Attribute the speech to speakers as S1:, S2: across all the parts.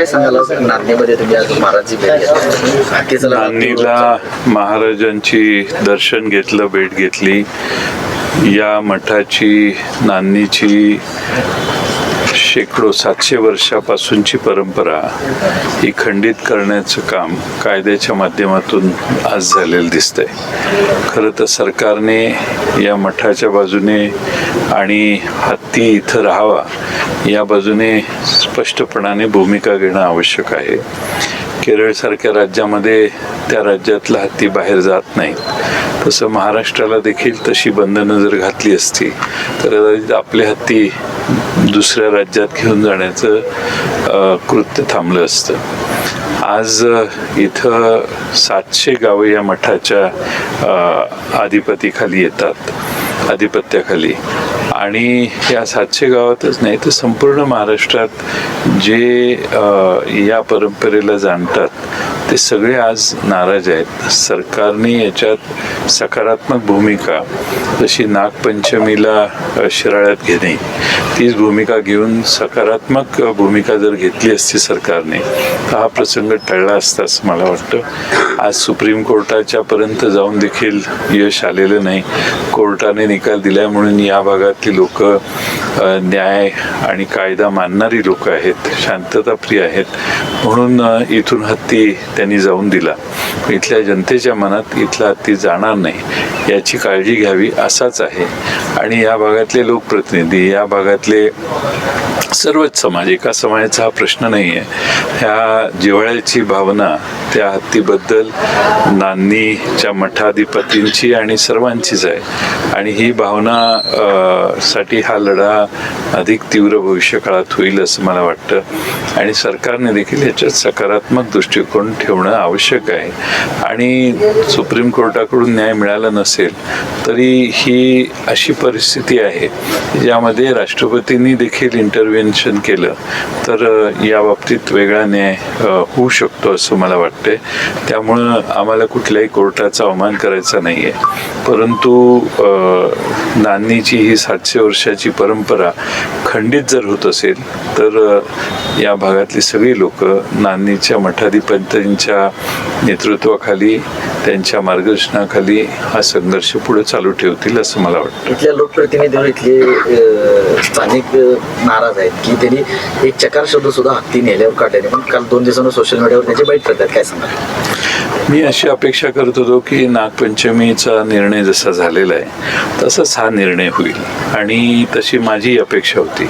S1: काय सांगाल? आज तुम्ही आज महाराजची भेट घेतली. हत्तीचं
S2: नांदीला महाराजांची दर्शन घेतलं भेट घेतली. या मठाची नांदीची शेकडो सातशे वर्षापासूनची परंपरा ही खंडित करण्याचं काम कायद्याच्या माध्यमातून आज झालेलं दिसतंय. खरं तर सरकारने या मठाच्या बाजूने आणि हत्ती इथं राहावा या बाजूने स्पष्टपणाने भूमिका घेणं आवश्यक आहे. केरळसारख्या राज्यामध्ये त्या राज्यातला हत्ती बाहेर जात नाही. तसं महाराष्ट्राला देखील तशी बंधनं जर घातली असती तर कदाचित आपले हत्ती दुसऱ्या राज्यात घेऊन जाण्याचं कृत्य थांबलं असतं. आज इथं सातशे गावं या मठाच्या अधिपतीखाली आधिपतीखाली येतात अधिपत्याखाली. आणि या सातशे गावातच नाही तर संपूर्ण महाराष्ट्रात जे या परंपरेला जाणतात ते सगळे आज नाराज आहेत. सरकारने याच्यात सकारात्मक भूमिका जशी नागपंचमीला शिराळ्यात घेणे तीच भूमिका घेऊन सकारात्मक भूमिका जर घेतली असती सरकारने तर हा प्रसंग टळला असता असं मला वाटतं. आज सुप्रीम कोर्टाच्या पर्यंत जाऊन देखील यश आलेलं नाही. कोर्टाने निकाल दिला म्हणून या भागातली लोक न्याय आणि कायदा मानणारी लोक आहेत शांतताप्रिय आहेत म्हणून इथून हत्ती त्यांनी जाऊन दिला. इथल्या जनतेच्या मनात इथला हत्ती जाणार नाही. याची काळजी घ्यावी असाच आहे. आणि या भागातले लोकप्रतिनिधी या भागातले सर्वच समाज एका समाजाचा हा प्रश्न नाही आहे ह्या जिव्हाळ्याची भावना त्या हत्तीबद्दल नान्नीच्या मठाधिपतींची आणि सर्वांचीच आहे. आणि ही भावना साठी हा लढा अधिक तीव्र भविष्य काळात होईल असं मला वाटतं. आणि सरकारने देखील याच्यात सकारात्मक दृष्टिकोन ठेवणं आवश्यक आहे. आणि सुप्रीम कोर्टाकडून न्याय मिळाला नसेल तरी ही अशी परिस्थिती आहे ज्यामध्ये राष्ट्रपतींनी देखील इंटरव्हेन्शन केलं तर या बाबतीत वेगळा न्याय होऊ शकतो असं मला वाटतं. शकते त्यामुळं आम्हाला कुठल्याही कोर्टाचा अवमान करायचा नाही आहे परंतु नान्नीची ही सातशे वर्षाची परंपरा खंडित जर होत असेल तर या भागातली सगळी लोक नानीच्या मठाधिपतींच्या नेतृत्वाखाली त्यांच्या मार्गदर्शनाखाली हा संघर्ष पुढे चालू ठेवतील असं मला वाटतं.
S1: इथल्या लोकप्रतिनिधीवर इथले स्थानिक नाराज आहेत की त्यांनी एक चकार शब्द सुद्धा हत्ती नेल्यावर काढल्याने पण काल दोन दिवसांनी सोशल मीडियावर त्याची बाईट करतात. काय arasında.
S2: मी अशी अपेक्षा करत होतो की नागपंचमीचा निर्णय जसा झालेला आहे तसाच हा निर्णय होईल. आणि तशी माझी अपेक्षा होती.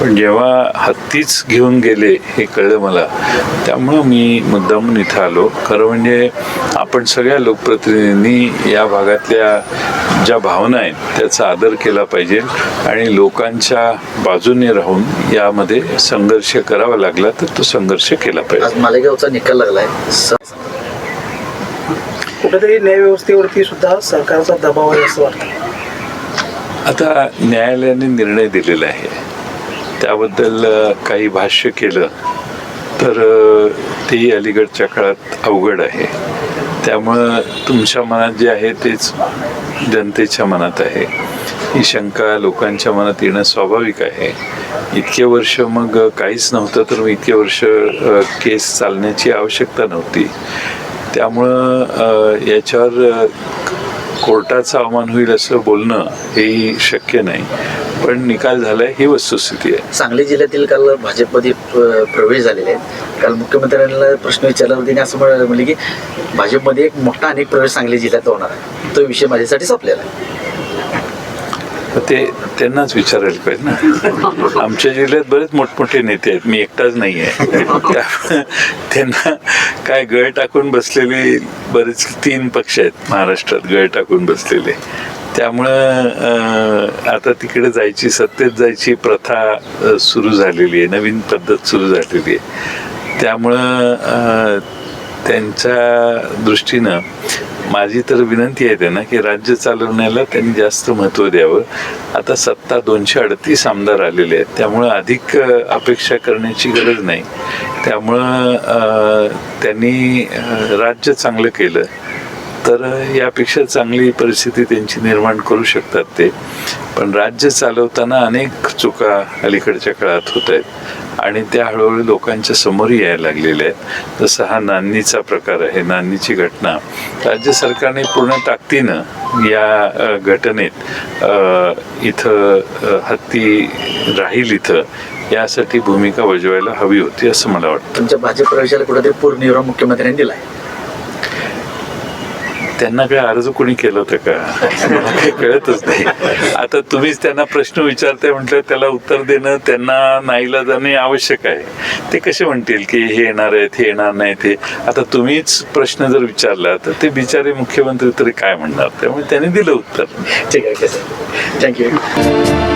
S2: पण जेव्हा हत्तीच घेऊन गेले हे कळलं मला त्यामुळं मी मुद्दामून इथं आलो. खरं म्हणजे आपण सगळ्या लोकप्रतिनिधींनी या भागातल्या ज्या भावना आहेत त्याचा आदर केला पाहिजे आणि लोकांच्या बाजूने राहून यामध्ये संघर्ष करावा लागला तर तो संघर्ष केला पाहिजे.
S1: मालेगावचा निकाल लागलाय.
S3: कुठेतरी न्यायव्यवस्थेवरती सुद्धा सरकारचा दबाव आहे असं वाटतं.
S2: आता न्यायालयाने निर्णय दिलेला आहे. त्याबद्दल काही भाष्य केलं तर तेही ते अलीकडच्या काळात अवघड आहे. त्यामुळं तुमच्या मनात जे आहे तेच जनतेच्या मनात आहे. ही शंका लोकांच्या मनात येणं स्वाभाविक आहे. इतके वर्ष मग काहीच नव्हतं तर मग इतके वर्ष केस चालण्याची आवश्यकता नव्हती. त्यामुळं याच्यावर कोर्टाचं कोर्टाचा अवमान होईल असं बोलणं हेही शक्य नाही. पण निकाल झालाय ही वस्तुस्थिती आहे.
S1: सांगली जिल्ह्यातील काल भाजपमध्ये प्रवेश झालेले आहेत. काल मुख्यमंत्र्यांना प्रश्न विचारला होते आणि असं म्हण- म्हणजे की भाजपमध्ये एक मोठा अनेक प्रवेश सांगली जिल्ह्यात होणार आहे. तो विषय माझ्यासाठी संपलेला आहे.
S2: ते त्यांनाच विचारायला पाहिजे ना. आमच्या जिल्ह्यात बरेच मोठमोठे नेते आहेत. मी एकटाच नाही आहे. त्यांना काय गळ टाकून बसलेले बरेच तीन पक्ष आहेत महाराष्ट्रात गळ टाकून बसलेले. त्यामुळं आता तिकडे जायची सत्तेत जायची प्रथा सुरू झालेली आहे. नवीन पद्धत सुरू झालेली आहे. त्यामुळं त्यांच्या दृष्टीनं माझी तर विनंती आहे त्यांना की राज्य चालवण्याला त्यांनी जास्त महत्त्व द्यावं. आता सत्ता दोनशे अडतीस आमदार आलेले आहेत. त्यामुळं अधिक अपेक्षा करण्याची गरज नाही. त्यामुळं त्यांनी राज्य चांगलं केलं. तर यापेक्षा चांगली परिस्थिती त्यांची निर्माण करू शकतात ते. पण राज्य चालवताना अनेक चुका अलीकडच्या काळात होत आहेत. आणि त्या हळूहळू लोकांच्या समोर यायला लागलेल्या आहेत. जसं हा नांदीचा प्रकार आहे नांदीची घटना. राज्य सरकारने पूर्ण ताकदीनं या घटनेत इथं हत्ती राहील इथं यासाठी भूमिका बजवायला हवी होती असं मला वाटतं.
S1: तुमच्या भाजप प्रवेशाला कुठेतरी पूर्ण मुख्यमंत्र्यांनी दिलाय.
S2: त्यांना काय अर्ज कोणी केलं होतं का? काही कळतच नाही. आता तुम्हीच त्यांना प्रश्न विचारताय म्हटलं त्याला उत्तर देणं त्यांना नाहीला जाणे आवश्यक आहे. ते कसे म्हणतील की हे येणार आहेत हे येणार नाही ते आता तुम्हीच प्रश्न जर विचारला तर ते बिचारे मुख्यमंत्री तरी काय म्हणणार? त्यामुळे त्यांनी दिलं उत्तर.
S1: ठीक आहे थँक्यू